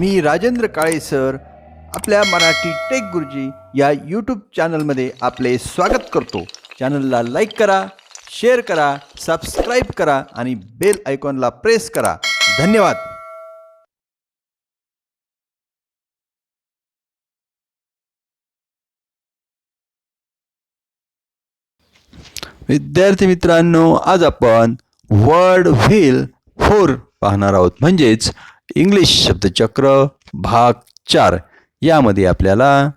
मी Rajendra Kale sir. आपल्या Marathi take गुरुजी या यूट्यूब चॅनलमध्ये आपले स्वागत करतो. चॅनलला लाईक करा शेअर करा सबस्क्राईब करा आणि बेल आयकॉनला प्रेस करा. धन्यवाद. विद्यार्थी मित्रांनो आज आपण वर्ड व्हील फोर पाहणार आहोत. म्हणजेच इंग्लिश शब्दचक्र भाग चार. यामध्ये आपल्याला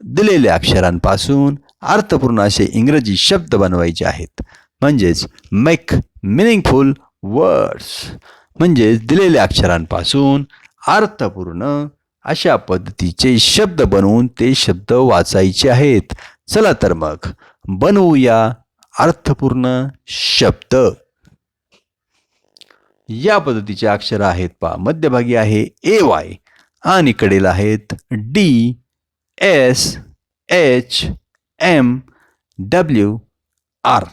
दिलेल्या अक्षरांपासून अर्थपूर्ण असे इंग्रजी शब्द बनवायचे आहेत. म्हणजेच मेक मिनिंगफुल वर्ड्स म्हणजेच दिलेल्या अक्षरांपासून अर्थपूर्ण अशा पद्धतीचे शब्द बनवून ते शब्द वाचायचे आहेत. चला तर मग बनवूया अर्थपूर्ण शब्द. या पद्धतीचे अक्षर आहेत पा मध्यभागी आहे ए वाय आणि कडेला आहेत D S H M W R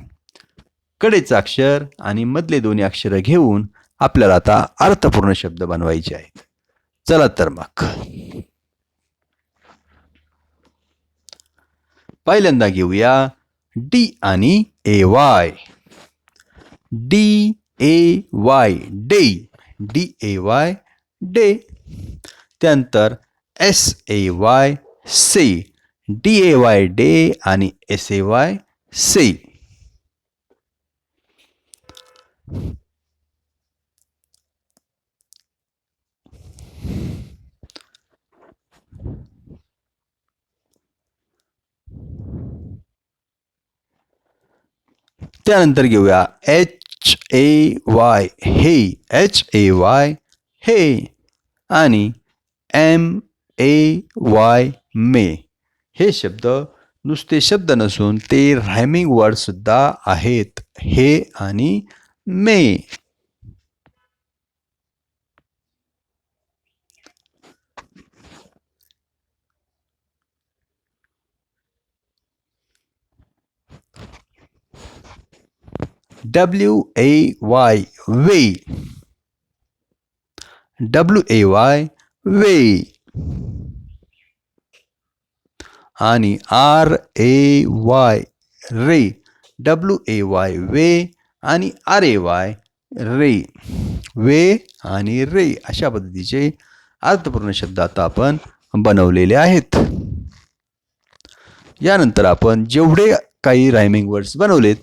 कडेचं अक्षर आणि मधले दोन्ही अक्षरं घेऊन आपल्याला आता अर्थपूर्ण शब्द बनवायचे आहेत. चला तर मग. पहिल्यांदा घेऊया डी आणि A Y D A Y day D A Y day त्यानंतर S A Y say D A Y day आणि एस ए वाय से त्यानंतर घेऊया H A Y hay H A Y hay आणि M A Y मे हे शब्द नुसते शब्द नसून ते रायमिंग वर्डसुद्धा आहेत हे आणि may W A Y way W A Y way आणि R A Y ray W A Y way आणि आर ए वाय रे वे आणि रे अशा पद्धतीचे अर्थपूर्ण शब्द आता आपण बनवलेले आहेत. यानंतर आपण जेवढे काही रायमिंग वर्ड्स बनवलेत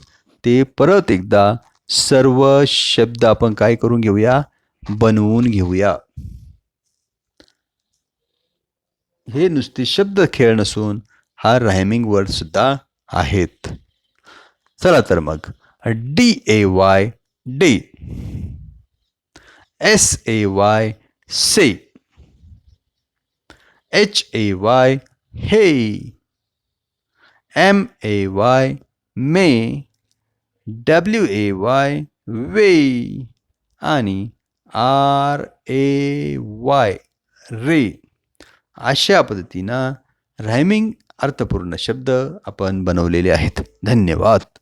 ते परत एकदा सर्व शब्द आपण काय करून घेऊया? बनवून घेऊया. हे नुसते शब्द खेळ नसून हा रायमिंग वर्ड सुद्धा आहेत. चला तर मग. D A Y day S A Y say H A Y hay M A Y may W A Y way आणि आर ए वाय रे. अशा पद्धतीनं रायमिंग अर्थपूर्ण शब्द आपण बनवलेले आहेत. धन्यवाद.